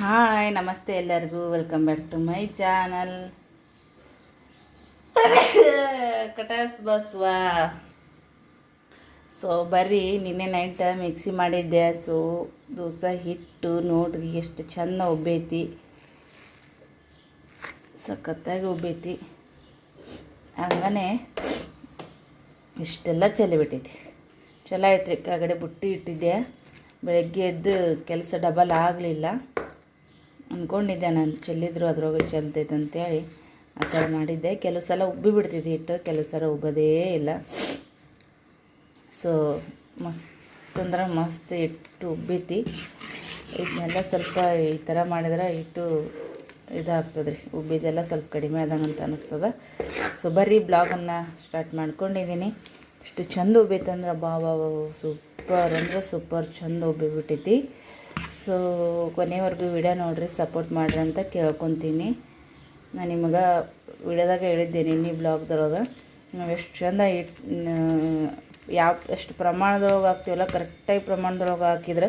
Hi, ನಮಸ್ತೆ ಎಲ್ಲರಿಗೂ. Welcome back to my channel ಕಟಾಸ್ ಬಸ್ವಾ. ಸೊ ಬರ್ರಿ ನಿನ್ನೆ ನೈಟ್ ಮಿಕ್ಸಿ ಮಾಡಿದ್ದೆ. ಸೊ ದೋಸೆ ಹಿಟ್ಟು, ನೋಡ್ರಿ ಎಷ್ಟು ಚೆಂದ ಒಬ್ಬೈತಿ ಸಖತ್ತಾಗಿ ಒಬ್ಬೈತಿ ಹಂಗನೆ ಇಷ್ಟೆಲ್ಲ ಚೆಲ್ಲಿಬಿಟ್ಟೈತಿ ಚಲೋ ಐತ್ರಿ ಕೆಳಗಡೆ ಬುಟ್ಟಿ ಇಟ್ಟಿದ್ದೆ. ಬೆಳಗ್ಗೆ ಎದ್ದು ಕೆಲಸ ಡಬಲ್ ಆಗಲಿಲ್ಲ. ಅಂದ್ಕೊಂಡಿದ್ದೆ ನಾನು ಚೆಲ್ಲಿದ್ರು ಅದ್ರೊಳಗೆ ಚೆಲ್ತೈತೆ ಅಂತೇಳಿ ಆ ಥರ ಮಾಡಿದ್ದೆ. ಕೆಲವು ಸಲ ಉಬ್ಬಿ ಬಿಡ್ತಿದ್ದೆ ಹಿಟ್ಟು, ಕೆಲವು ಸಲ ಉಬ್ಬೋದೇ ಇಲ್ಲ. ಸೊ ಮಸ್ತ್ ಅಂದ್ರೆ ಮಸ್ತ್ ಹಿಟ್ಟು ಉಬ್ಬಿತಿ ಇದನ್ನೆಲ್ಲ ಸ್ವಲ್ಪ ಈ ಥರ ಮಾಡಿದ್ರೆ ಹಿಟ್ಟು ಇದಾಗ್ತದೆ ರೀ ಉಬ್ಬಿದೆಲ್ಲ ಸ್ವಲ್ಪ ಕಡಿಮೆ ಆದಂಗೆ ಅನಿಸ್ತದ. ಸೊ ಬರೀ ಬ್ಲಾಗನ್ನು ಸ್ಟಾರ್ಟ್ ಮಾಡ್ಕೊಂಡಿದ್ದೀನಿ. ಇಷ್ಟು ಚಂದ ಉಬ್ಬೈತಂದ್ರೆ ಬಾ ಸೂಪರ್ ಅಂದ್ರೆ ಸೂಪರ್ ಚಂದ ಉಬ್ಬಿಬಿಟ್ಟೈತಿ ಸೊ ಕೊನೆವರೆಗೂ ವಿಡಿಯೋ ನೋಡ್ರಿ ಸಪೋರ್ಟ್ ಮಾಡ್ರಿ ಅಂತ ಕೇಳ್ಕೊತೀನಿ. ನಾನು ನಿಮಗೆ ವಿಡಿಯೋದಾಗ ಹೇಳಿದ್ದೇನೆ ನಿನ್ನೆ ಬ್ಲಾಗ್ದೊಳಗೆ. ನಾವು ಎಷ್ಟು ಚಂದ ಇಟ್ ಯಾವ, ಎಷ್ಟು ಪ್ರಮಾಣದೊಳಗೆ ಹಾಕ್ತೀವಲ್ಲ, ಕರೆಕ್ಟಾಗಿ ಪ್ರಮಾಣದೊಳಗೆ ಹಾಕಿದ್ರೆ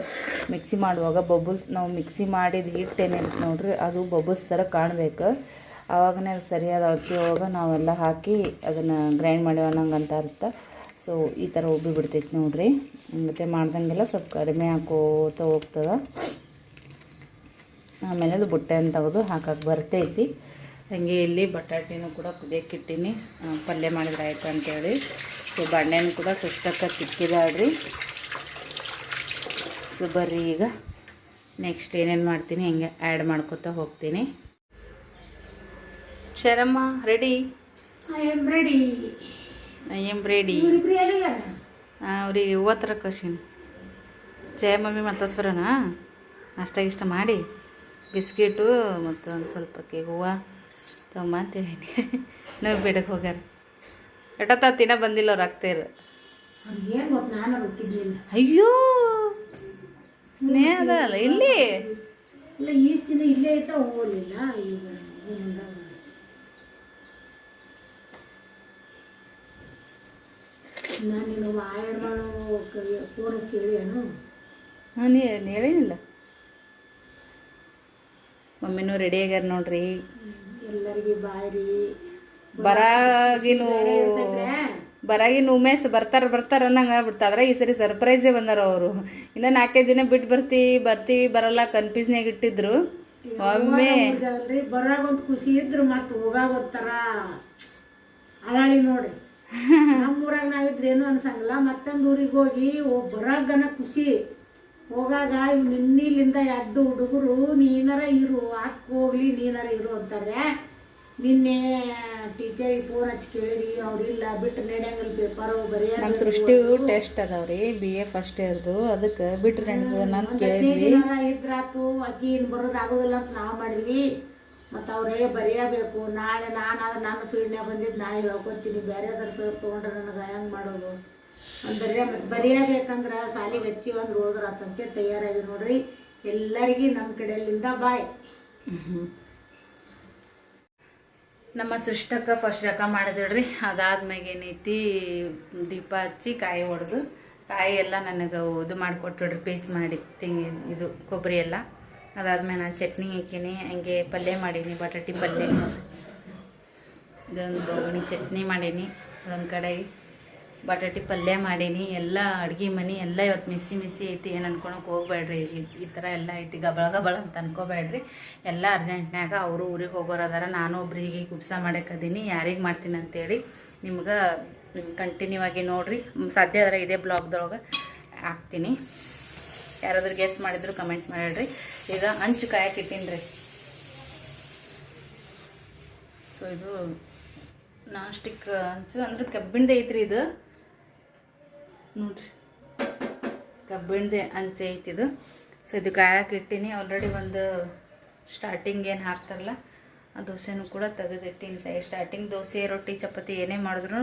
ಮಿಕ್ಸಿ ಮಾಡುವಾಗ ಬಬಲ್ಸ್ ನಾವು ಮಿಕ್ಸಿ ಮಾಡಿದ ಹಿಟ್ಟು ಏನಿರುತ್ತೆ ನೋಡ್ರಿ, ಅದು ಬಬುಲ್ಸ್ ಥರ ಕಾಣಬೇಕು. ಆವಾಗನೇ ಅದು ಸರಿಯಾದ ಅಳತೆ ಒಳಗೆ ನಾವೆಲ್ಲ ಹಾಕಿ ಅದನ್ನು ಗ್ರೈಂಡ್ ಮಾಡಿ ಅಂತ ಅರ್ಥ. ಸೊ ಈ ಥರ ಉಬ್ಬಿ ಬಿಡ್ತೈತೆ ನೋಡ್ರಿ. ಮತ್ತು ಮಾಡ್ದಂಗೆಲ್ಲ ಸ್ವಲ್ಪ ಕಡಿಮೆ ಹಾಕೋತ ಹೋಗ್ತದೆ. ಆಮೇಲೆ ಅದು ಬುಟ್ಟೆಯನ್ನು ತೆಗೆದು ಹಾಕಕ್ಕೆ ಬರ್ತೈತಿ. ಹಾಗೆ ಇಲ್ಲಿ ಬಟಾಟಿನೂ ಕೂಡ ಕುದಿಯಕ್ಕಿಟ್ಟೀನಿ ಪಲ್ಯ ಮಾಡಿದ್ರೆ ಆಯಿತು ಅಂತೇಳಿ. ಸೊ ಬಣ್ಣೆನೂ ಕೂಡ ಸುಷ್ಟಕ್ಕೆ ಸಿಕ್ಕಿದಾಡ್ರಿ ಸೊ ಬರ್ರಿ ಈಗ. ನೆಕ್ಸ್ಟ್ ಏನೇನು ಮಾಡ್ತೀನಿ ಹಿಂಗೆ ಆ್ಯಡ್ ಮಾಡ್ಕೊತಾ ಹೋಗ್ತೀನಿ. Sharamma ready I am ready I am ready ಅವ್ರಿಗೆ ಹೂವು ಕಶಿನ್ ಜಯ ಮಮ್ಮಿ ಮತ್ತಸ್ವರನಾ ಅಷ್ಟ ಇಷ್ಟ ಮಾಡಿ. ಬಿಸ್ಕಿಟು ಮತ್ತು ಒಂದು ಸ್ವಲ್ಪ ಕೇಕ್ ಹೂವು ತಮ್ಮ ಅಂತೇಳಿ ನಾವು ಬೇಡಕ್ಕೆ ಹೋಗ್ಯಾರ. ಎಟತ್ತ ತಿನ್ನ ಬಂದಿಲ್ಲ ಅವ್ರು ಆಗ್ತೇರು ಇರು ಅಯ್ಯೋ! ಸ್ನೇಹ ಅದಲ್ಲ ಇಲ್ಲಿ ಇಲ್ಲ ಇದ್ದ ಹೋಗಲಿಲ್ಲ ಈಗ ನಾನು ನೀನು ಆಯಡ್ ಮಾಡೋ ಫೋನ್ ಹಚ್ಚಿ ಹೇಳಿಯನು ಹಾಂ ನೀ ನೀ ಹೇಳಿನಿಲ್ಲ. ಮಮ್ಮಿನೂ ರೆಡಿ ಆಗ್ಯಾರ ನೋಡ್ರಿ. ಎಲ್ಲರಿಗೂ ಬಾಯ್ರಿ. ಬರಾಗಿನ ಬರಾಗಿನ ಉಮೇಶ್ ಬರ್ತಾರ ಬರ್ತಾರ ಅನ್ನಂಗೆ ಆಗ್ಬಿಡ್ತಾದ್ರ ಈ ಸರಿ ಸರ್ಪ್ರೈಸೇ ಬಂದಾರ ಅವರು. ಇನ್ನ ನಾಲ್ಕೈದು ದಿನ ಬಿಟ್ಟು ಬರ್ತೀವಿ ಬರ್ತೀವಿ ಬರಲ್ಲ ಕನ್ಫ್ಯೂಸ್ನಾಗ ಇಟ್ಟಿದ್ರು. ಒಮ್ಮೆ ಬರಾಗ ಒಂದು ಖುಷಿ ಇದ್ರು ಮತ್ತೆ ಹೋಗಾಗ ಒಂಥರ ಅಳಾಳಿ ನೋಡ್ರಿ. ನಮ್ಮೂರಾಗ ನಾವಿದ್ರೆ ಏನು ಅನ್ಸಂಗಿಲ್ಲ. ಮತ್ತೊಂದು ಊರಿಗೆ ಹೋಗಿ ಬರಾಗನ ಖುಷಿ. ಹೋಗಾಗ ಇವ್ ನಿನ್ನಿಲಿಂದ ಎರಡು ಹುಡುಗರು ನೀನಾರ ಇರು ಹಾಕ್ ಹೋಗ್ಲಿ ನೀನಾರ ಇರು ಅಂತಾರೆ. ನಿನ್ನೆ ಟೀಚರಿಗೆ ಫೋನ್ ಹಚ್ಚಿ ಕೇಳಿರಿ ಅವ್ರಿಲ್ಲ ಬಿಟ್ಟು ನಡೆಯಂಗಿಲ್ಲ ಪೇಪರ್ ಬರೆಯ ನಮ್ಮ ಸೃಷ್ಟಿ ಟೆಸ್ಟ್ ಅದಾವ್ರಿ ಬಿ ಎ ಫಸ್ಟ್ ಇಯರ್ದು ಅದಕ್ಕೆ ಬಿಟ್ಟು ನಡೀತದನ್ನ ಅಂತ ಕೇಳಿದ್ವಿ. ಇದ್ರಾತು ಅಕ್ಕಿ ಇನ್ನು ಬರೋದಾಗೋದಿಲ್ಲ ಅಂತ ನಾವು ಮಾಡಿದ್ವಿ. ಮತ್ತು ಅವರೇ ಬರೆಯಬೇಕು. ನಾಳೆ ನಾನು ನನ್ನ ಫೀಲ್ಡ್ನಾಗ ಬಂದಿದ್ದು ನಾ ಹೇಳ್ಕೊತೀನಿ. ಬೇರೆದ್ರ ಸರ್ ತೊಗೊಂಡ್ರೆ ನನಗೆ ಹೆಂಗೆ ಮಾಡೋದು? ಅಂದರೆ ಮತ್ತು ಬರೆಯಬೇಕಂದ್ರೆ ಸಾಲಿಗೆ ಹಚ್ಚಿ ಒಂದು ಹೋದ್ರೆ ಆತಂತೆ ತಯಾರಾಗಿ ನೋಡ್ರಿ. ಎಲ್ಲರಿಗೂ ನಮ್ಮ ಕಡೆಯಲ್ಲಿಂದ ಬಾಯ್. ನಮ್ಮ ಸೃಷ್ಟಕ್ಕ ಫಸ್ಟ್ ರಕ ಮಾಡಿದ್ರಿ ಅದಾದ್ಮ್ಯಾಗ ಏನೈತಿ, ದೀಪ ಹಚ್ಚಿ ಕಾಯಿ ಹೊಡೆದು ಕಾಯಿ ಎಲ್ಲ ನನಗೆ ಇದು ಮಾಡಿಕೊಟ್ಬಿಡ್ರಿ ಪೀಸ್ ಮಾಡಿ. ತೆಂಗಿನ ಇದು ಕೊಬ್ಬರಿ ಎಲ್ಲ. ಅದಾದ್ಮೇಲೆ ನಾನು ಚಟ್ನಿ ಹಾಕೀನಿ, ಹಂಗೆ ಪಲ್ಯ ಮಾಡೀನಿ, ಬಟಾಟಿ ಪಲ್ಯ. ಇದೊಂದು ಬೋಗಣಿ ಚಟ್ನಿ ಮಾಡೀನಿ, ಅದೊಂದು ಕಡೆ ಬಟಾಟಿ ಪಲ್ಯ ಮಾಡೀನಿ, ಎಲ್ಲ ಅಡುಗೆ ಮನೆ, ಎಲ್ಲ ಇವತ್ತು ಮಿಸ್ಸಿ ಮಿಸ್ಸಿ ಐತಿ, ಏನು ಅನ್ಕೊಳಕ್ಕೆ ಹೋಗ್ಬೇಡ್ರಿ. ಈ- ಥರ ಎಲ್ಲ ಐತಿ, ಗಬಳ ಗಬಳ ಅಂತ ಅನ್ಕೋಬೇಡ್ರಿ. ಎಲ್ಲ ಅರ್ಜೆಂಟ್ನಾಗ ಅವರು ಊರಿಗೆ ಹೋಗೋರು ಅದಾರ, ನಾನು ಒಬ್ರಿಗೆ ಕುಬ್ಸ ಮಾಡೋಕ್ಕದೀನಿ ಯಾರಿಗೆ ಮಾಡ್ತೀನಿ ಅಂತೇಳಿ. ನಿಮ್ಗೆ ಕಂಟಿನ್ಯೂ ಆಗಿ ನೋಡಿರಿ. ಸಾಧ್ಯ ಆದ್ರೆ ಇದೇ ಬ್ಲಾಗ್ದೊಳಗೆ ಹಾಕ್ತೀನಿ. ಯಾರಾದ್ರೂ ಗೆಸ್ ಮಾಡಿದ್ರು ಕಮೆಂಟ್ ಮಾಡ್ರಿ. ಈಗ ಹಂಚು ಕಾಯಕ್ಕೆ ಇಟ್ಟಿನ್ರಿ ರೀ. ಸೊ ಇದು ನಾನ್ ಸ್ಟಿಕ್ ಹಂಚು ಅಂದ್ರೆ ಕಬ್ಬಿಣದ ಐತ್ರಿ ಇದು. ನೋಡ್ರಿ. ಕಬ್ಬಿಣದ ಹಂಚೆ ಐತಿದು ಸೊ ಇದು ಕಾಯಕ್ಕೆ ಇಟ್ಟಿನಿ. ಆಲ್ರೆಡಿ ಒಂದು ಸ್ಟಾರ್ಟಿಂಗ್ ಏನು ಹಾಕ್ತಾರಲ್ಲ, ಆ ದೋಸೆನೂ ಕೂಡ ತೆಗೆದಿಟ್ಟಿನಿ. ಸೈ ಸ್ಟಾರ್ಟಿಂಗ್ ದೋಸೆ, ರೊಟ್ಟಿ, ಚಪಾತಿ ಏನೇ ಮಾಡಿದ್ರು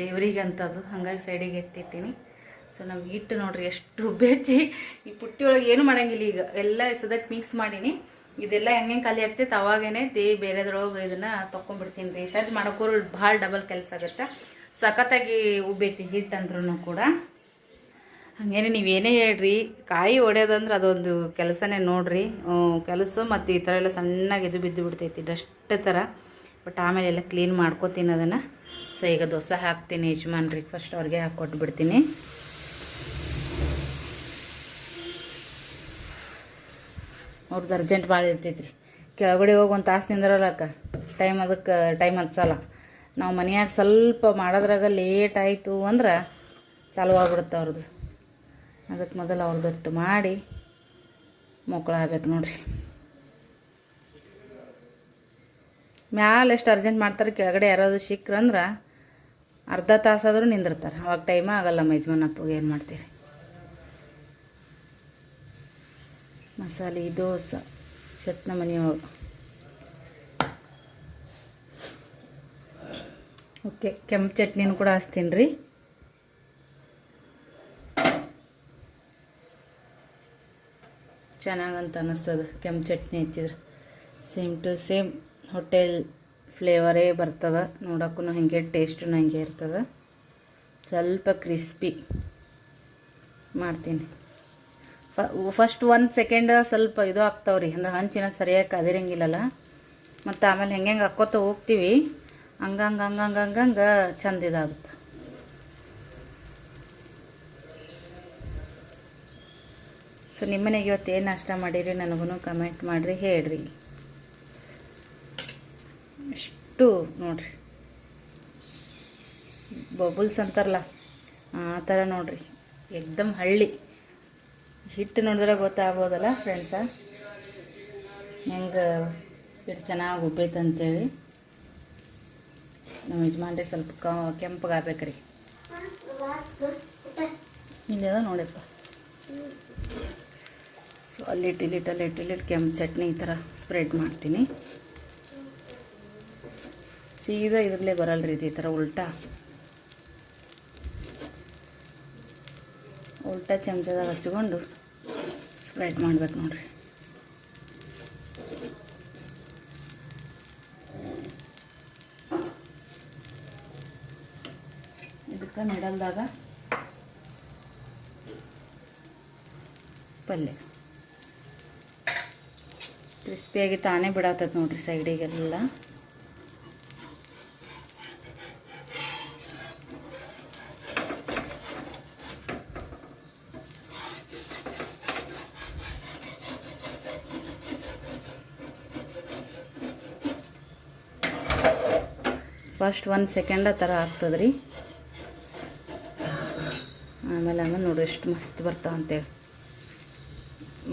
ದೇವ್ರಿಗೆ ಅಂತದು ಹಾಗಾಗಿ ಸೈಡಿಗೆ ಎತ್ತಿಟ್ಟೀನಿ. ಸೊ ನಮ್ಗೆ ಹಿಟ್ಟು ನೋಡ್ರಿ, ಎಷ್ಟು ಉಬ್ಬೈತಿ ಈ ಪುಟ್ಟಿ ಒಳಗೆ ಏನು ಮಾಡಂಗಿಲ್ಲ ಈಗ. ಎಲ್ಲ ಸದಕ್ಕೆ ಮಿಕ್ಸ್ ಮಾಡೀನಿ. ಇದೆಲ್ಲ ಹೆಂಗೆ ಖಾಲಿ ಆಗ್ತೈತೆ ಅವಾಗೇನೆ ದೇ ಬೇರೆದ್ರೊಳಗೆ ಇದನ್ನು ತೊಗೊಂಡ್ಬಿಡ್ತೀನಿ ರೀ. ಸದ್ ಮಾಡೋಕೋರು ಭಾಳ ಡಬಲ್ ಕೆಲಸ ಆಗುತ್ತೆ. ಸಖತ್ತಾಗಿ ಉಬ್ಬೈತಿ ಹಿಟ್ಟು ಅಂದ್ರೂ ಕೂಡ. ಹಾಗೇನೆ ನೀವೇನೇ ಹೇಳ್ರಿ, ಕಾಯಿ ಒಡೆಯೋದಂದ್ರೆ ಅದೊಂದು ಕೆಲಸನೇ ನೋಡ್ರಿ. ಕೆಲಸ ಮತ್ತು ಈ ಥರ ಎಲ್ಲ ಸಣ್ಣಗೆ ಇದು ಬಿದ್ದು ಬಿಡ್ತೈತಿ, ಡಸ್ಟ್ ಥರ ಬಟ್ ಆಮೇಲೆ ಎಲ್ಲ ಕ್ಲೀನ್ ಮಾಡ್ಕೋತೀನಿ ಅದನ್ನು. ಸೊ ಈಗ ದೋಸೆ ಹಾಕ್ತೀನಿ ಯಜಮಾನ್ರಿಗೆ ಫಸ್ಟ್ ಅವ್ರಿಗೆ ಹಾಕ್ಕೊಟ್ಟು ಅವ್ರದ್ದು ಅರ್ಜೆಂಟ್ ಭಾಳ ಇರ್ತೈತ್ರಿ. ಕೆಳಗಡೆ ಹೋಗಿ ಒಂದು ತಾಸು ನಿಂದ್ರಲ್ಲಕ್ಕ ಟೈಮ್ ಅದಕ್ಕೆ ಟೈಮ್ ಹಚ್ಚಲ್ಲ ನಾವು ಮನೆಯಾಗ ಸ್ವಲ್ಪ ಮಾಡೋದ್ರಾಗ ಲೇಟ್ ಆಯಿತು ಅಂದ್ರೆ ಚಾಲು ಆಗ್ಬಿಡುತ್ತೆ ಅವ್ರದ್ದು ಅದಕ್ಕೆ ಮೊದಲು ಅವ್ರದ್ದು ಮಾಡಿ ಮಕ್ಕಳು ಆಗ್ಬೇಕು ನೋಡ್ರಿ. ಮ್ಯಾಲೆ ಎಷ್ಟು ಅರ್ಜೆಂಟ್ ಮಾಡ್ತಾರೆ ಕೆಳಗಡೆ ಯಾರಾದ್ರು ಸಿಕ್ಕ್ರಂದ್ರೆ ಅರ್ಧ ತಾಸಾದರೂ ನಿಂದಿರ್ತಾರೆ. ಅವಾಗ ಟೈಮ ಆಗಲ್ಲ ಮೈಜ್ಮನ್ ಯಜಮಾನಪ್ಪಗೆ ಏನು ಮಾಡ್ತೀರಿ. ಮಸಾಲೆ, ದೋಸೆ, ಶೆಟ್ನ ಮನೆಯೊಳಗೆ. ಓಕೆ, ಕೆಂಪು ಚಟ್ನಿನೂ ಕೂಡ ಹಚ್ತೀನಿ ರೀ. ಚೆನ್ನಾಗಂತ ಅನ್ನಿಸ್ತದೆ ಕೆಂಪು ಚಟ್ನಿ ಹಚ್ಚಿದ್ರೆ. ಸೇಮ್ ಟು ಸೇಮ್ ಹೋಟೆಲ್ ಫ್ಲೇವರೇ ಬರ್ತದೆ. ನೋಡೋಕ್ಕೂ ಹಾಗೆ ಟೇಸ್ಟು ಹಾಗೆ ಇರ್ತದೆ. ಸ್ವಲ್ಪ ಕ್ರಿಸ್ಪಿ ಮಾಡ್ತೀನಿ. ಫಸ್ಟ್ ಒಂದು ಸೆಕೆಂಡ್ ಸ್ವಲ್ಪ ಇದು ಆಗ್ತಾವ್ರಿ. ಅಂದ್ರೆ ಹಂಚಿನ ಸರಿಯಾಗಿ ಕದಿರಂಗಿಲ್ಲಲ್ಲ. ಮತ್ತು ಆಮೇಲೆ ಹೆಂಗೆ ಹೆಂಗೆ ಹಾಕ್ಕೋತ ಹೋಗ್ತೀವಿ ಹಂಗಂಗೆ ಹಂಗಂಗೆ ಹಂಗಂಗೆ ಚಂದ ಇದಾಗುತ್ತೆ. ಸೊ ನಿಮ್ಮನೆಗೆ ಇವತ್ತು ಏನು ನಾಷ್ಟ ಮಾಡಿರಿ ನನಗೂ ಕಮೆಂಟ್ ಮಾಡಿರಿ, ಹೇಳ್ರಿ. ಇಷ್ಟು ನೋಡ್ರಿ. ಬಬುಲ್ಸ್ ಅಂತಾರಲ್ಲ, ಆ ಥರ ನೋಡ್ರಿ. ಎಕ್ದಮ್ ಹಳ್ಳಿ. ಹಿಟ್ಟು ನೋಡಿದ್ರೆ ಗೊತ್ತಾಗ್ಬೋದಲ್ಲ ಫ್ರೆಂಡ್ಸ ಹೆಂಗೆ ಹಿಟ್ಟು ಚೆನ್ನಾಗಿ ಉಬ್ಬೈತೆ ಅಂತೇಳಿ ನಮ್ಮ ಯಜಮಾನ್ರಿ ಸ್ವಲ್ಪ ಕ ಕೆಂಪಗಾಗ್ಬೇಕ್ರಿ ಇಲ್ಲದ ನೋಡಪ್ಪ. ಸೊ ಅಲ್ಲಿ ಇಲ್ಲಿಟ್ಟು ಅಲ್ಲಿಟ್ಟು ಇಲ್ಲಿಟ್ಟು ಕೆಂಪು ಚಟ್ನಿ ಈ ಥರ ಸ್ಪ್ರೆಡ್ ಮಾಡ್ತೀನಿ. ಸೀದಾ ಇದರಲ್ಲೇ ಬರಲ್ರಿ ಇದು ಈ ಥರ ಉಲ್ಟಾ. ಉಲ್ಟಾ ಚಮಚದಾಗ ಹಚ್ಕೊಂಡು ಸ್ಪ್ರೆಡ್ ಮಾಡ್ಬೇಕು ನೋಡ್ರಿ. ಇದಕ್ಕೆ ಮಿಡಲ್ದಾಗ ಪಲ್ಯ ಕ್ರಿಸ್ಪಿಯಾಗಿ ತಾನೇ ಬಿಡತ್ತದ ನೋಡ್ರಿ ಸೈಡಿಗೆಲ್ಲ ಫಸ್ಟ್ ಒಂದು ಸೆಕೆಂಡ ಥರ ಆಗ್ತದೆ ರೀ. ಆಮೇಲೆ ಆಮೇಲೆ ನೋಡ್ರಿ ಎಷ್ಟು ಮಸ್ತ್ ಬರ್ತಾವ ಅಂತೇಳಿ.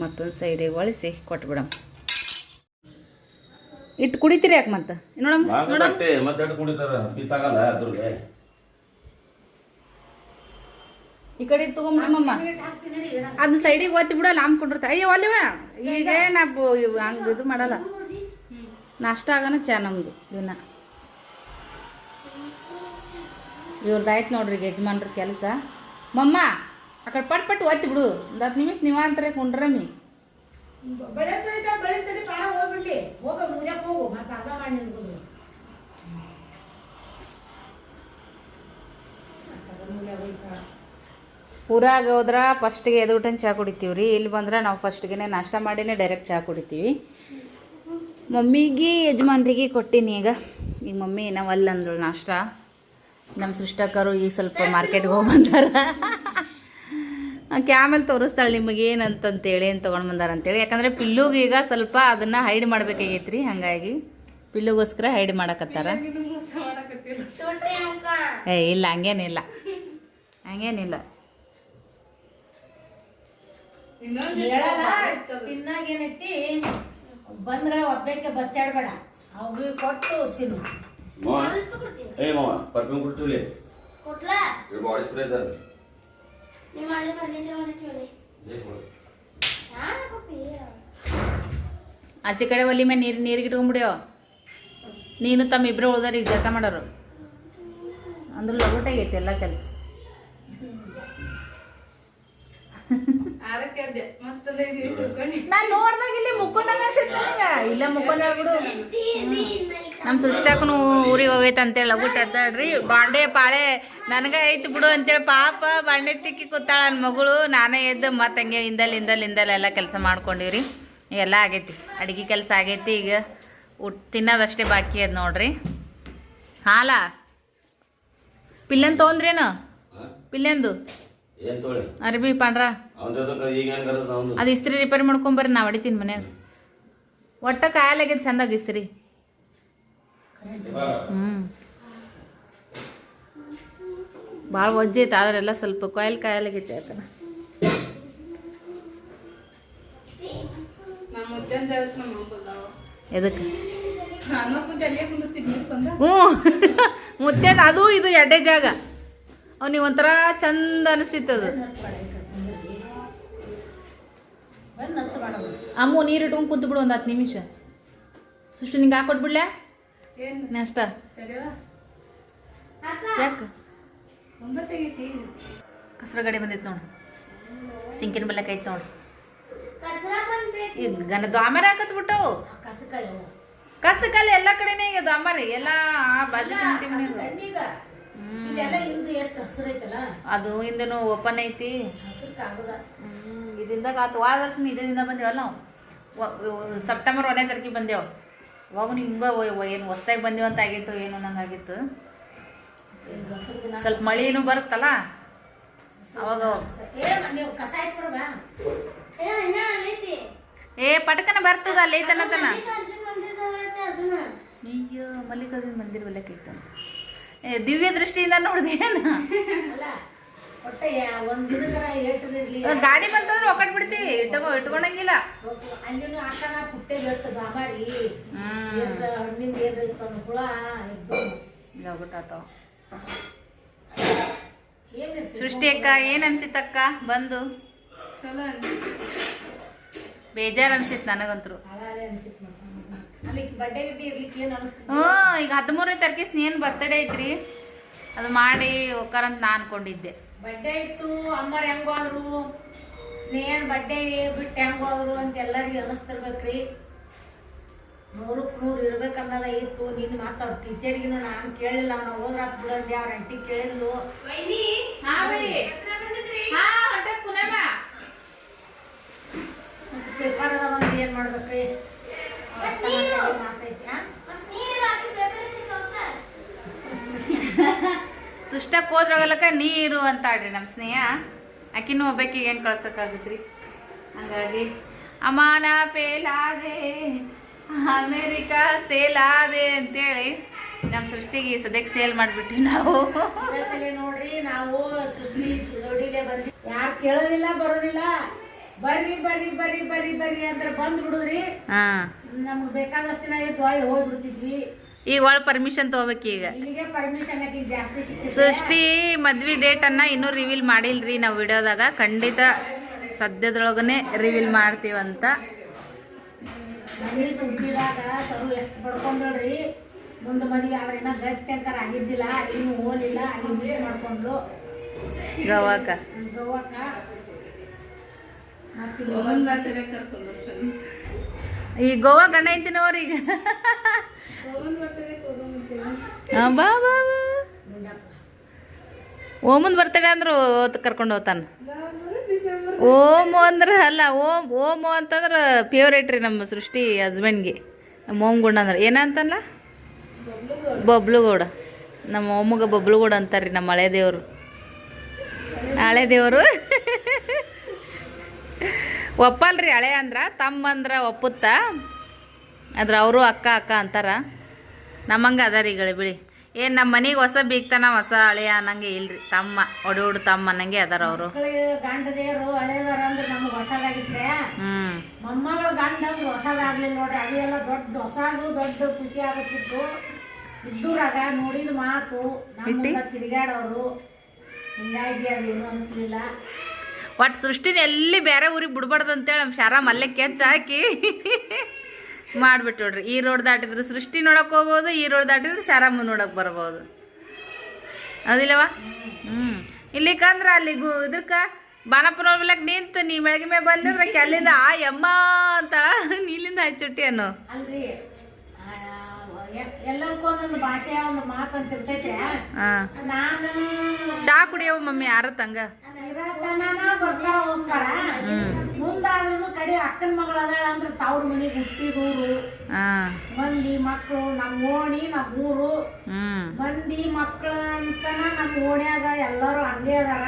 ಮತ್ತೊಂದು ಸೈಡಿಗೆ ಒಳಿಸಿ ಕೊಟ್ಬಿಡಮ್ಮ ಇಟ್ಟು ಕುಡಿತೀರಿ ಯಾಕೆ ಮತ್ತೆ? ನೋಡಮ್ಮ ಈ ಕಡೆ ತಗೊಂಬಿಡಮ್ಮ ಅದನ್ನ ಸೈಡಿಗೆ ಒತ್ತಿ ಬಿಡಲ್ಲ ಹಾಮ್ಕೊಂಡಿರ್ತ ಅಯ್ಯೋ ಒಲಿವ ಈಗ ನಾ ಹಂಗೆ ಇದು ಮಾಡಲ್ಲ. ನಾಷ್ಟ ಆಗೋಣ ಚಾ ನಮ್ಮದು ದಿನ. ಇವ್ರದ್ದು ಆಯ್ತು ನೋಡ್ರಿ ಯಜಮಾನ್ರ ಕೆಲಸ. ಮಮ್ಮ ಆ ಕಡೆ ಪಟ್ ಪಟ್ ಒತ್ತಿ ಬಿಡು. ಒಂದು ಹತ್ತು ನಿಮಿಷ ನೀವು ಅಂತಾರೆ ಕುಂಡ್ರಮ್ಮಿ ಊರಾಗ ಹೋದ್ರ ಫಸ್ಟ್ಗೆ ಎದು ಊಟನ ಚಹಾ ಕುಡಿತೀವಿ ರೀ ಇಲ್ಲಿ ಬಂದ್ರೆ ನಾವು ಫಸ್ಟ್ಗೆ ನಾಷ್ಟ ಮಾಡಿನೇ ಡೈರೆಕ್ಟ್ ಚಹಾ ಕುಡಿತೀವಿ. ಮಮ್ಮಿಗೆ ಯಜಮಾನ್ರಿಗೆ ಕೊಟ್ಟಿನಿ ಈಗ. ಈಗ ಮಮ್ಮಿ ನಾವು ಅಲ್ಲಿ ಅಂದ್ರು ನಾಷ್ಟ. ನಮ್ಮ ಸೃಷ್ಟಕರು ಈಗ ಸ್ವಲ್ಪ ಮಾರ್ಕೆಟ್ಗೆ ಹೋಗಿ ಬಂದಾರ ಆ ಆಮೇಲೆ ತೋರಿಸ್ತಾಳೆ ನಿಮಗೆ ಏನಂತಂತೇಳಿ ಏನು ತೊಗೊಂಡು ಬಂದಾರ ಅಂತೇಳಿ. ಯಾಕಂದರೆ ಪಿಲ್ಲುಗೆ ಈಗ ಸ್ವಲ್ಪ ಅದನ್ನು ಹೈಡ್ ಮಾಡ್ಬೇಕಾಗೈತೆ ರೀ ಹಾಗಾಗಿ ಪಿಲ್ಲುಗೋಸ್ಕರ ಹೈಡ್ ಮಾಡಕತ್ತಾರ. ಏ, ಇಲ್ಲ, ಹಂಗೇನಿಲ್ಲ. ಹಂಗೇನಿಲ್ಲ. ಬಂದ್ರ ಒಬ್ಬಕ್ಕೆ ಬಚ್ಚಾಡ್ಬೇಡ. ಅವ್ರಿಗೆ ಕೊಟ್ಟು ತಿನ್ನು. ಮಾವ ಏ ಮಾವ ಪರ್ಫ್ಯೂಮ್ ಕೊಡ್ತೀವಿ ಬಾಡಿ ಸ್ಪ್ರೇ ಸರ್ ಆಚೆ ಕಡೆ ಒಲಿ ಮೇಲೆ ನೀರು ನೀರಿಗೆ ಇಟ್ಕೊಂಡ್ಬಿಡ್ಯೋ ನೀನು ತಮ್ಮ ಇಬ್ಬರು ಉಳ್ದಾರ ಈಗ ಜತ ಮಾಡೋರು ಅಂದ್ರೆ ಲಗೋಟಾಗೈತಿ ಎಲ್ಲ ಕೆಲಸ ನಾನು ನೋಡ್ದಾಗ ಇಲ್ಲಿ ಮುಕ್ಕೊಂಡಾಗ ಅನ್ಸುತ್ತೆ ನನಗೆ ಇಲ್ಲ ಮುಕ್ಕೊಂಡ ಬಿಡು ನಮ್ಮ ಸೃಷ್ಟ್ಯಾಕನು ಊರಿಗೆ ಹೋಗೈತೆ ಅಂತೇಳಿ ಲಗುಟ್ ಎದ್ದಾಡ್ರಿ ಬಾಂಡೆ ಪಾಳೆ ನನಗೆ ಐತಿ ಬಿಡು ಅಂತೇಳಿ ಪಾಪ ಬಾಂಡೆ ತಿಕ್ಕಿ ಕೂತಾಳ ನನ್ನ ಮಗಳು. ನಾನೇ ಎದ್ದು ಮತ್ತೆ ಹಂಗೆ ಇಂದಲ್ಲಿ ಹಿಂದಲ್ಲಿ ಹಿಂದಲ್ಲಿ ಎಲ್ಲ ಕೆಲಸ ಮಾಡ್ಕೊಂಡಿವ್ರಿ. ಎಲ್ಲ ಆಗೈತಿ. ಅಡುಗೆ ಕೆಲಸ ಆಗೈತಿ. ಈಗ ಉಟ್ ತಿನ್ನೋದಷ್ಟೇ ಬಾಕಿ ಅದು ನೋಡ್ರಿ. ಹಾಲ? ಪಿಲ್ಲನ್ ತೊಗೊಂಡ್ರೇನು ಪಿಲ್ಲಂದು ಅರ್ಬಿ ಪಾಂಡ್ರ? ಅದು ಇಸ್ತ್ರಿ ರಿಪೇರಿ ಮಾಡ್ಕೊಂಬರ್ರಿ ನಾವು ಹೊಡಿತೀನಿ ಮನ್ಯಾಗ. ಒಟ್ಟ ಕಾಯಲಾಗ್ಯದ ಚಂದಾಗ ಇಸ್ತ್ರಿ. ಹ್ಞೂ ಭಾಳ ಒಜ್ಜೆ ಐತೆ ಆದ್ರೆಲ್ಲ ಸ್ವಲ್ಪ ಕಾಯಿಲ್ ಕಾಯಲಾಗೈತೆ ಯಾಕನ ಎದಕ್ಕೆ? ಹ್ಞೂ. ಮುತ್ತೆದ ಅದು ಇದು ಎಡ್ಡೆ ಜಾಗ. ಅವ್ನಿಗೆ ಒಂಥರ ಚಂದ ಅನಿಸಿತ್ತದು ಅಮ್ಮ ಹಚ್ಚ ಮಾಡೋದು ಅಮ್ಮು ನೀರು ಇಟ್ಕೊಂಡು ಕುಂತು ಬಿಡು ಒಂದು ಹತ್ತು ನಿಮಿಷ. ಸುಷ್ಟು ನಿಂಗೆ ಹಾಕೊಟ್ಬಿಡ್ಲೆ ಅಷ್ಟ ಯಾಕೆ? ಕಸ್ರ ಗಾಡಿ ಬಂದಿತ್ತು ನೋಡು. ಸಿಂಕಿನ ಬಲ್ಲಕ್ಕೆ ಐತೆ ನೋಡು. ಈಗ ಗನ ದ್ವಾಮರ ಹಾಕತ್ ಬಿಟ್ಟವು ಕಸಕಲ್ಲಿ. ಎಲ್ಲ ಕಡೆನೇ ಈಗ ದ್ವಾಮರಿ. ಎಲ್ಲ ಆ ಬಾಜು ಅದು ಹಿಂದೂ ಓಪನ್ ಐತಿ. ಇದರಿಂದ ಇದಿಂದಾಗ ಆತು. ವಾರ ವರ್ಷ ಇದರಿಂದ ಬಂದೇವಲ್ಲ ನಾವು. ಸೆಪ್ಟೆಂಬರ್ ಒಂದನೇ ತಾರೀಕಿಗೆ ಬಂದೇವು. ಅವಾಗ ಹಿಂಗೆ ಏನು ಹೊಸ್ದಾಗಿ ಬಂದೀವಿ ಅಂತ ಆಗಿತ್ತು ಏನು ಅನ್ನಂಗಾಗಿತ್ತು ಸ್ವಲ್ಪ ಮಳಿನು ಬರುತ್ತಲ್ಲ? ಅವಾಗ ಏ ನೀವು ಕಸ ಆಯ್ತು ಬಾ. ಏ ಪಟಕನ ಬರ್ತದ ಅಲ್ಲಿ ತನತನ ಅಯ್ಯೋ ಮಲ್ಲಿಕಾರ್ಜುನ ಮಂದಿರ ಏ ದಿವ್ಯ ದೃಷ್ಟಿಯಿಂದ ನೋಡಿದೆ ಅಲ್ಲ ಒಟ್ಟೆ ಒಂದ್ ದಿನಕರ ಏಟದಿರ್ಲಿ ಗಾಡಿ ಬಂತಂದ್ರೆ ಒಕ್ಕಟ್ ಬಿಡ್ತೀವಿ. ಇಟ್ಕೊ ಪುಟ್ಟೆ ಎಟ್ಟು ಹಣ್ಣಿಂದ ಏನ್ರ ಹುಳ ಹೋಗ್ಬಿಟ್ಟಾತವ ಸೃಷ್ಟಿ ಅಕ್ಕ ಏನ್ ಅನ್ಸಿತ್ತಕ್ಕ ಬಂದು. ಬೇಜಾರ್ ನನಗಂತ್ರು. ಅನ್ಸಿತ್ತು ಅಲ್ಲಿ ಬಡ್ಡೆ ಇರ್ಲಿಕ್ಕೆ ಏನು ಅನಿಸ್ತಿತ್ತು? ಹ್ಞೂ ಈಗ ಹದಿಮೂರನೇ ತಾರೀಕಿಸ್ ಏನ್ ಬರ್ತಡೇ ಐತ್ರಿ? ಅದು ಮಾಡಿ ಹೋಗ್ತಾರಂತ ನಾ ಅನ್ಕೊಂಡಿದ್ದೆ. ಬಡ್ಡೆ ಇತ್ತು ಅಮ್ಮರ್ ಹೆಂಗೋ ಅವರು ಸ್ನೇಹನ್ ಬಡ್ಡೆ ಬಿಟ್ಟು ಹೆಂಗೋ ಅವರು ಅಂತ ಎಲ್ಲರಿಗೂ ಅನಿಸ್ತಿರ್ಬೇಕ್ರಿ ನೂರಕ್ಕೆ ನೂರು ಇರ್ಬೇಕನ್ನೋದ ಇತ್ತು. ನಿನ್ನ ಮಾತು ಅವ್ರ ಟೀಚರ್ಗಿನ ನಾನು ಕೇಳಿಲ್ಲ ನಾವು ಹೋದ್ರ ಬಿಡಂದೆ ಅವ್ರ ಅಂಟಿ ಕೇಳಿದ್ಲು. ಪೇಪರ್ ಅದ ಒಂದು ಏನು ಮಾಡ್ಬೇಕ್ರಿ? ಸುಷ್ಟಕ್ಕೆ ಹೋದ್ರಾಗಲಕ್ಕ ನೀರು ಅಂತ ಆಡ್ರಿ ನಮ್ಮ ಸ್ನೇಹ. ಆಕಿನೂ ಒಬ್ಬಾಕಿಗೆ ಏನು ಕಳ್ಸೋಕ್ಕಾಗತ್ರಿ? ಹಂಗಾಗಿ ಅಮಾನ ಪೇಲಾದೆ ಅಮೇರಿಕಾ ಸೇಲಾದೆ ಅಂತೇಳಿ ನಮ್ಮ ಸೃಷ್ಟಿಗೆ ಸದ್ಯಕ್ಕೆ ಸೇಲ್ ಮಾಡಿಬಿಟ್ವಿ ನಾವು. ನೋಡ್ರಿ ನಾವು ಯಾರು ಕೇಳೋದಿಲ್ಲ ಬರೋದಿಲ್ಲ. ಬರ್ರಿ ಬರ್ರಿ ಬರ್ರಿ ಬರ್ರಿ ಬರ್ರಿ ಅಂದ್ರೆ ಬಂದ್ ಬಿಡುದ್ರಿ ನಮ್ಗೆ ಬೇಕಾದಷ್ಟು ದಿನ ಹೋಗ್ಬಿಡ್ತಿದ್ವಿ. ಈಗ ಒಳ ಪರ್ಮಿಷನ್ ತೊಗೋಬೇಕೀಗ ಈಗ. ಪರ್ಮಿಷನ್ ಆಗಿ ಜಾಸ್ತಿ ಸಿಕ್ಕಿದೆ ಸೃಷ್ಟಿ ಮದ್ವೆ ಡೇಟನ್ನು ಇನ್ನೂ ರಿವೀಲ್ ಮಾಡಿಲ್ರಿ ನಾವು ವಿಡಿಯೋದಾಗ. ಖಂಡಿತ ಸದ್ಯದೊಳಗನೆ ರಿವೀಲ್ ಮಾಡ್ತೀವಂತ. ಗೋವಾಕ. ಈ ಗೋವಾ ಗಂಡ ಐತಿನವ್ರಿ ಬಾ ಬಾ ಬಾ. ಓಮನ್ ಬರ್ತಡೆ ಅಂದ್ರೆ ಕರ್ಕೊಂಡು ಹೋಗ್ತಾನ ಓಮು ಅಂದ್ರೆ ಅಲ್ಲ, ಓಮ್, ಓಮು ಅಂತಂದ್ರೆ ಫೇವ್ರೇಟ್ ರೀ ನಮ್ಮ ಸೃಷ್ಟಿ ಹಸ್ಬೆಂಡ್ಗೆ ನಮ್ಮ ಓಮ್ ಗುಂಡ ಅಂದ್ರೆ ಏನಂತಲ್ಲ ಬಬ್ಲುಗೌಡ. ನಮ್ಮ ಓಮಗ ಬಬ್ಲುಗೌಡ ಅಂತಾರೆ ರೀ ನಮ್ಮ ಹಳೆ ದೇವರು. ಹಳೆ ದೇವರು. ಒಪ್ಪಲ್ರಿ ಹಳೆ ಅಂದ್ರೆ, ತಮ್ಮ ಅಂದ್ರೆ ಒಪ್ಪುತ್ತ? ಆದ್ರೆ ಅವರು ಅಕ್ಕ ಅಕ್ಕ ಅಂತಾರ. ನಮ್ಮಂಗ ಅದಾರ ಈಗ ಬಿಳಿ ಏನು ನಮ್ಮ ಮನೆಗೆ ಹೊಸ ಬೀಗ್ತಾನ ಹೊಸ ಹಳೆಯ ಅನ್ನಂಗೆ ಇಲ್ರಿ. ತಮ್ಮ ಒಡಿ ಹುಡು ತಮ್ಮ ಅನ್ನಂಗೆ ಅದಾರ ಅವರು. ಒಟ್ಟು ಸೃಷ್ಟಿನ ಎಲ್ಲಿ ಬೇರೆ ಊರಿಗೆ ಬಿಡ್ಬಾರ್ದು ಅಂತೇಳಿ ನಮ್ಮ ಶಾರಾಮ್ ಅಲ್ಲೇ ಕೆಚ್ಚ ಹಾಕಿ. ಮಾಡಿಬಿಟ್ಟು ನೋಡ್ರಿ ಈ ರೋಡ್ ದಾಟಿದ್ರೆ ಸೃಷ್ಟಿ ನೋಡಕ್ಕೆ ಹೋಗ್ಬೋದು, ಈ ರೋಡ್ ದಾಟಿದ್ರೆ ಶಾರಮ್ಮ ನೋಡಕ್ಕೆ ಬರ್ಬೋದು. ಹೌದಿಲ್ಲವ? ಹ್ಞೂ ಇಲ್ಲಿಕಂದ್ರೆ ಅಲ್ಲಿ ಗು ಇದಕ್ಕೆ ಬಾನಪ್ಪನ ಬಿಲಕ್ಕೆ ನಿಂತು ನೀ ಬೆಳಗ್ಗೆ ಮೇಲೆ ಬಂದಿದ್ರೆ ಅಲ್ಲಿಂದ ಆ ಯಮ್ಮ ಅಂತ ನೀಲಿಂದ ಹಚ್ಚುಟ್ಟಿ ಅನ್ನೋ. ಎಲ್ಲರಿಗೂ ಒಂದೊಂದು ಭಾಷೆ ಒಂದು ಮಾತಂತ ಇರ್ತೈತೆ. ನಾನು ಚಾ ಕುಡಿಯವ ಮಮ್ಮಿ ಯಾರ ತಂಗ ಇರತನನ ಬರ್ತಾರ ಹೋಗ್ತಾರ. ಮುಂದಾದ್ರೂ ಕಡೆ ಅಕ್ಕನ ಮಗಳು ಅದಾಳ ಅಂದ್ರೆ ತವ್ರ ಮನೆಗೆ ಹುಟ್ಟಿದೂರು ಊರು ಮಂದಿ ಮಕ್ಕಳು ನಮ್ಮ ಓಣಿ ನಮ್ಮ ಊರು. ಮಂದಿ ಮಕ್ಕಳು ಅಂತನ ನಮ್ಮ ಓಣ್ಯಾಗ ಎಲ್ಲರೂ ಹಂಗೆ ಅದಾರ.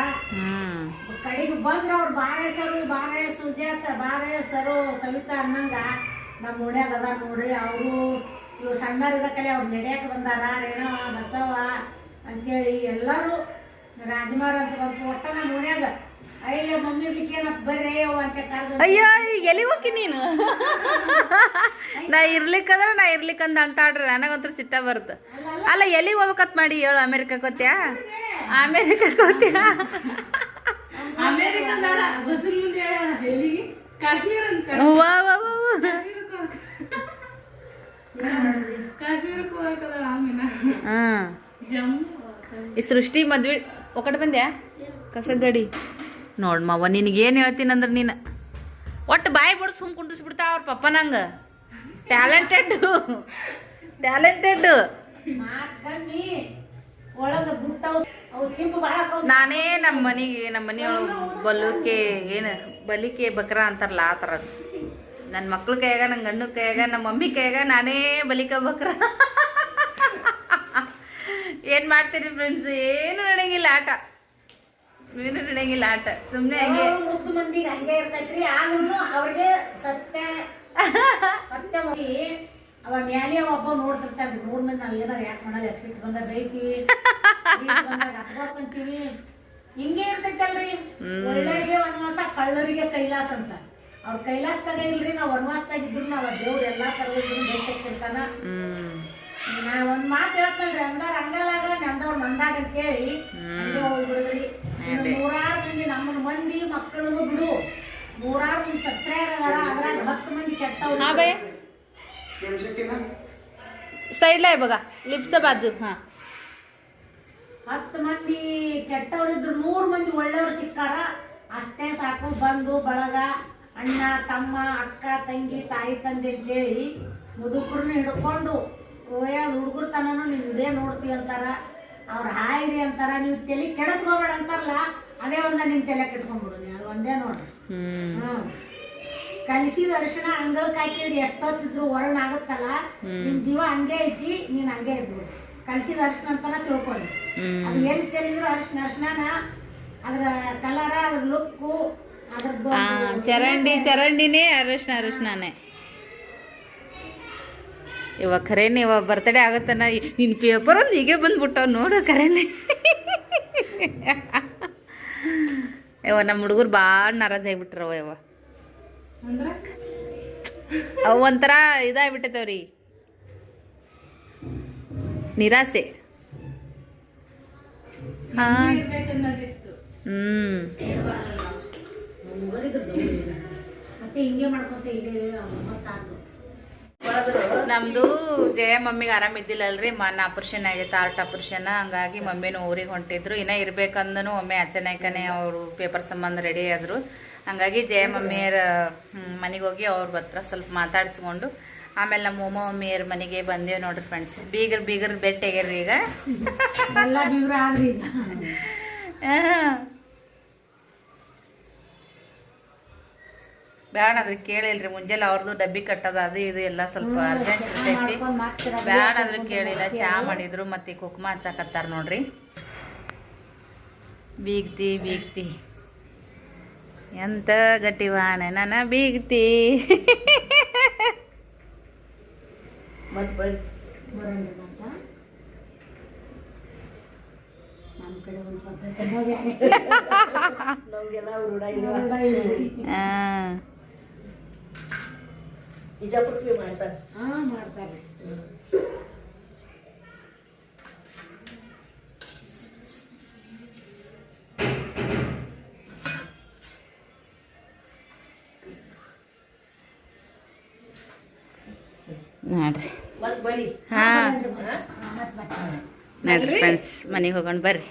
ಕಡೆಗೆ ಬಂದ್ರ ಅವ್ರು ಬಾರೇಸರು ಬಾರೇ ಸುಜಾತ ಬಾರೇಸರು ಸವಿತಾ ಅನ್ನಂಗ ನಮ್ಮ ಓಣ್ಯಾಗ ಅದಾರ ನೋಡ್ರಿ ಅವರು ಇವ್ ಸಣ್ಣರಿದ್ದಕ್ಕಲೆ ಅವ್ರು ನಡೆಯಕ್ಕೆ ಬಂದಾರ ರೇಣವ ಬಸವ ಅಂತೇಳಿ ಎಲ್ಲರೂ ರಾಜಮಾರ ಅಂತ ಬಂತು ಒಟ್ಟ ನಮ್ಮ ಓಣ್ಯಾಗ ಅಯ್ಯ ಮಮ್ಮಿ ಏನಪ್ಪ ಬರ್ರಿ ಅವ್ ಅಂತ ಕರೆದು ಅಯ್ಯೋ ಎಲ್ಲಿ ಹೋಗಿ ನೀನು? ನಾ ಇರ್ಲಿಕ್ಕಂದ್ರೆ ನಾ ಇರ್ಲಿಕ್ಕಂದ ಅಂಟಾಡ್ರಿ ನನಗಂತೂ ಸಿಟ್ಟ ಬರುತ್ತೆ ಅಲ್ಲ ಎಲ್ಲಿಗೆ ಹೋಗ್ಬೇಕತ್ ಮಾಡಿ ಹೇಳು ಅಮೇರಿಕಕ್ಕೆ ಹೋತ್ಯಾ? ಅಮೇರಿಕಕ್ಕೆ. ಗೊತ್ತ್ಯಾ ಅಮೇರಿಕ ಬೇಡ ಬಸ್ಸಿನ ಮುಂದೆ ಹೇಳ ಎಲ್ಲಿಗೆ ಕಾಶ್ಮೀರ. ಅಂತ ಈ ಸೃಷ್ಟಿ ಮದ್ವೆ ಒಕಡೆ ಬಂದ್ಯಾ? ಕಸ ಗಡಿ ನೋಡ್ ಮಾವ ನಿನಗೇನು ಹೇಳ್ತೀನಿ ಅಂದ್ರೆ ನೀನು ಒಟ್ಟು ಬಾಯಿ ಬಿಡು ಸುಮ್ ಕುಂಡಿಸ್ಬಿಡ್ತಾ ಅವ್ರ ಪಪ್ಪ ನಂಗೆ. ಟ್ಯಾಲೆಂಟೆಡ್ ಟ್ಯಾಲೆಂಟೆಡ್ ನಾನೇ ನಮ್ಮ ಮನೆಗೆ ನಮ್ಮ ಮನೆಯೊಳಗೆ ಬಲುಕೆ ಏನು ಬಲಿಕೆ, ಬಕ್ರ ಅಂತಾರಲ್ಲ ಆ ಥರದ್ದು ನನ್ನ ಮಕ್ಳು ಕೈಯಾಗ ನನ್ನ ಗಂಡು ಕೈಯಾಗ ನಮ್ಮ ಮಮ್ಮಿ ಕೈಯಾಗ ನಾನೇ ಬಲಿಕಬೇಕ್ರ ಏನು ಮಾಡ್ತೀರಿ ಫ್ರೆಂಡ್ಸ್ ಏನು ನಡೆಯಂಗಿಲ್ಲ ಆಟ. ಏನು ನಡೆಯಂಗಿಲ್ಲ ಆಟ. ಸುಮ್ಮನೆ ಹಂಗೆ. ಮುದ್ದು ಮಂದಿಗೆ ಹಂಗೆ ಇರ್ತೈತ್ರಿ. ಆದ್ರೂ ಅವ್ರಿಗೆ ಸತ್ಯ ಸತ್ಯ ಅವ ಮ್ಯಾಲೆ ಒಬ್ಬ ನೋಡ್ತಿರ್ತಾರ ಮೂರ್ ಮಂದಿ ನಾವ್ ಏನಾರ ಯಾಕೆ ಮಾಡಲ್ಲ? ಎಕ್ಸಿಟ್ ಬಂದಾಗ ಬೈತೀವಿ. ಹತ್ಕೊಳ್ಕೊಂತೀವಿ ಹಿಂಗೆ ಇರ್ತೈತಲ್ರಿ. ಒಳ್ಳೆಯವರಿಗೆ ಮಾಸ ಕಳ್ಳರಿಗೆ ಕೈಲಾಸ ಅಂತ. ಅವ್ರ ಕೈಲಾಸ್ತಾಗ ಇಲ್ರಿ ನಾವು ವನವಾಸ್ತಾಗ ಇದ್ರು ನಾವ್ ದೇವ್ರ ಎಲ್ಲಾ ತರಬೇಕು ಬೇಕಿರ್ತಾನ ನಾ ಒಂದ್ ಮಾತು ಹೇಳ್ತಲ್ರಿ ಅಂದಾರ ಹಂಗಲಾಗ ನಂದವ್ರ ಮಂದಾಗ ಅಂತೇಳಿ. ಹಂಗೆ ಹೋಗ್ಬಿಡ್ರಿ ನೂರಾರು ಮಂದಿ ನಮ್ಮ ಮಂದಿ ಮಕ್ಕಳನ್ನು ಬಿಡು. ನೂರಾರು ಮಂದಿ ಸಬ್ಸ್ಕ್ರೈಬರ್ ಅದಾರ ಅದ್ರಾಗ ಹತ್ತು ಮಂದಿ ಕೆಟ್ಟವ್ರು ಸೈಡ್ಲ ಇವಾಗ ಲಿಪ್ಸ ಬಾಜು बाजू ಹತ್ತು ಮಂದಿ ಕೆಟ್ಟವ್ರಿದ್ರು ನೂರು ಮಂದಿ ಒಳ್ಳೆಯವ್ರು ಸಿಕ್ಕಾರ ಅಷ್ಟೇ ಸಾಕು ಬಂದು ಬಳಗ. ಅಣ್ಣ ತಮ್ಮ ಅಕ್ಕ ತಂಗಿ ತಾಯಿ ತಂದೆ ಅಂತೇಳಿ ಮುದುಕರನ್ನ ಹಿಡ್ಕೊಂಡು ಓಯಾ ಹುಡುಗರು ತನನು ನೀನು ಇದೇ ನೋಡ್ತೀವಿ ಅಂತಾರ. ಅವ್ರು ಹಾಯಿರಿ ಅಂತಾರ. ನೀವು ತಲೆ ಕೆಡಿಸ್ಕೋಬೇಡ ಅಂತಾರಲ್ಲ ಅದೇ ಒಂದ ನಿಮ್ಮ ತಲೆ ಕೆಟ್ಕೊಂಡ್ಬಿಡು ನೀ ಅದು ಒಂದೇ ನೋಡ್ರಿ. ಹ್ಮ್. ಕಲಿಸಿದ ಅರಿಶಿಣ ಅಂಗಳಕ್ಕೆ ಹಾಕಿದ್ರಿ ಎಷ್ಟೊತ್ತಿದ್ರು ವರ್ಣ ಆಗುತ್ತಲ್ಲ ನಿಮ್ ಜೀವ ಹಂಗೆ ಐತಿ ನೀನು ಹಂಗೆ ಇದ್ರು ಕಲಿಸಿದ ದರ್ಶನ ಅಂತಾನ ತಿಳ್ಕೊಳ್ಳಿ ಅದು ಎಲ್ಲಿ ಚೆಲ್ಲಿದ್ರು ಅರಿಶಿಣ ಅರಿಶಿಣನ ಅದ್ರ ಕಲರ ಅದ್ರ ಲುಕ್ಕು ಚರಂಡಿ, ಚರಂಡಿನೇ ಅರಶಿನ, ಅರಶಿನಾನೆ. ಇವಾಗ ಖರೇನೆ ಇವಾಗ ಬರ್ತಡೇ ಆಗತ್ತನ ನಿನ್ ಪೇಪರ್ ಒಂದು ಹೀಗೆ ಬಂದ್ಬಿಟ್ಟವ್ ನೋಡು ಖರೇನೆ ಯವ್ವ ನಮ್ಮ ಹುಡುಗರು ಭಾಳ ನಾರಾಜ್ ಆಗಿಬಿಟ್ರವ ಇವ ಅವ ಒಂಥರ ಇದಾಗ್ಬಿಟ್ಟೈತವ್ರಿ. ನಿರಾಸೆ. ಹಾ. ಬೇಕನ್ನೋದಿತ್ತು ಹ್ಮ್ ಮತ್ತೆ ಹಿಂಗೆ ಮಾಡ್ಕೊಂತ ಇಲ್ಲಿ ಮತ್ತಾತು ನಮ್ದು ಜಯ ಮಮ್ಮಿಗೆ ಆರಾಮಿದ್ದಿಲ್ಲಲ್ರಿ ಮನ್ ಆಪರೇಷನ್ ಆಗೈತೆ ಆರ್ಟ್ ಆಪರೇಷನ್ ಹಂಗಾಗಿ ಮಮ್ಮಿನೂ ಊರಿಗೆ ಹೊಂಟಿದ್ರು. ಇನ್ನ ಇರ್ಬೇಕಂದನು ಒಮ್ಮೆ ಅಚ್ಚನಾಯ್ಕನೆ ಅವರು ಪೇಪರ್ ಸಂಬಂಧ ರೆಡಿ ಆದ್ರು. ಹಂಗಾಗಿ ಜಯ ಮಮ್ಮಿಯರ ಮನೆಗೆ ಹೋಗಿ ಅವ್ರ ಹತ್ರ ಸ್ವಲ್ಪ ಮಾತಾಡಿಸ್ಕೊಂಡು ಆಮೇಲೆ ನಮ್ಮ ಮೊಮ್ಮ ಮಮ್ಮಿಯರ ಮನೆಗೆ ಬಂದೇವು ನೋಡ್ರಿ ಫ್ರೆಂಡ್ಸ್ ಬೀಗರ್ ಬೀಗರ್ ಬೆಟ್ಟ ಈಗ. ಬ್ಯಾಡ ಅದ್ರ ಕೇಳಿಲ್ರಿ ಮುಂಜಾನೆ ಅವ್ರದ್ದು ಡಬ್ಬಿ ಕಟ್ಟದ ಅದು ಇದು ಎಲ್ಲ ಸ್ವಲ್ಪ ಅರ್ಜೆಂಟ್ ಇರ್ತೈತಿ. ಬ್ಯಾಡ ಅಂದ್ರೆ ಕೇಳಿಲ್ಲ ಚಾ ಮಾಡಿದ್ರು ಮತ್ತೆ ಕುಕ್ಮಾ ಹಚ್ಚಾಕತ್ತಾರ ನೋಡ್ರಿ. ಬೀಗ್ತಿ ಬೀಗ್ತಿ. ಎಂತ ಗಟ್ಟಿವಾಣೆ ನನ್ನ ಬೀಗ್ತಿ. ಬರಂಗಿಲ್ಲ ರೂಢ ಆ, ಹಾ ಮಾಡ್ತಾರೆ. ನೋಡ್ರಿ. ಹಾ. ನೋಡ್ರಿ ಫ್ರೆಂಡ್ಸ್ ಮನೆಗೆ ಹೋಗೋಣ ಬರ್ರಿ.